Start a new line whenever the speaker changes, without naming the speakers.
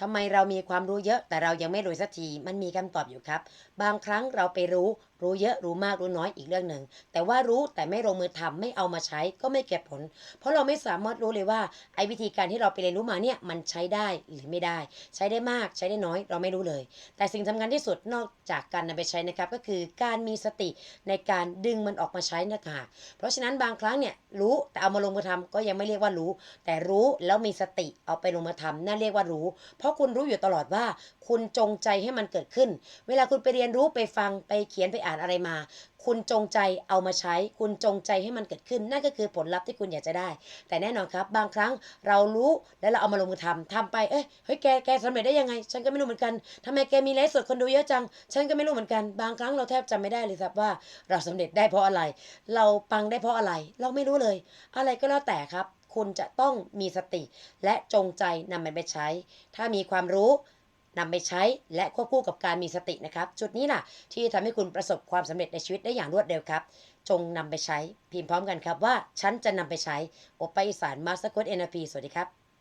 ทำไมเรามีความรู้เยอะแต่เรายังไม่รวยสักที มันมีคำตอบอยู่ครับ บางครั้งเราไปรู้ รู้เยอะรู้มากรู้น้อยอีกเรื่องหนึ่ง แต่ว่ารู้แต่ไม่ลงมือทำไม่เอามาใช้ก็ไม่เก็บผล เพราะเราไม่สามารถรู้เลยว่าไอ้วิธีการที่เราไปเรียนรู้มาเนี่ยมันใช้ได้หรือไม่ได้ ใช้ได้มากใช้ได้น้อยเราไม่รู้เลย แต่สิ่งสำคัญที่สุดนอกจากการนำไปใช้นะครับก็คือการมีสติในการดึงมันออกมาใช้นะคะเพราะฉะนั้นบางครั้งเนี่ยรู้แต่เอามาลงมือทำก็ยังไม่เรียกว่ารู้ แต่รู้แล้วมีสติเอาไปลงมือทำนั่นเรียกว่ารู้ราะคุณรู้อยู่ตลอดว่า คุณจงใจให้มันเกิดขึ้น เวลาคุณไปเรียนรู้ไปฟังไปเขียนไปอ่านอะไรมา คุณจงใจเอามาใช้ คุณจงใจให้มันเกิดขึ้น นั่นก็คือผลลัพธ์ที่คุณอยากจะได้ แต่แน่นอนครับ บางครั้งเรารู้แล้วเราเอามาลงมือทำทำไปเอ้ยเฮ้ยแกแกสำเร็จได้ยังไง ฉันก็ไม่รู้เหมือนกันทำไมแกมีไลฟ์สดคนดูเยอะจัง ฉันก็ไม่รู้เหมือนกัน บางครั้งเราแทบจำไม่ได้เลยครับว่า เราสำเร็จได้เพราะอะไร เราปังได้เพราะอะไร เราไม่รู้เลย อะไรก็แล้วแต่ครับ คุณจะต้องมีสติ และจงใจนำมันไปใช้ ถ้ามีความรู้นำไปใช้และควบคู่กับการมีสตินะครับ จุดนี้ล่ะ ที่ทำให้คุณประสบความสำเร็จในชีวิตได้อย่างรวดเร็วครับ จงนำไปใช้ พิมพ์พร้อมกันครับว่า ฉันจะนำไปใช้โอปไปอีสานมาสเตอร์โค้ดเอ็นพีสวัสดีครับ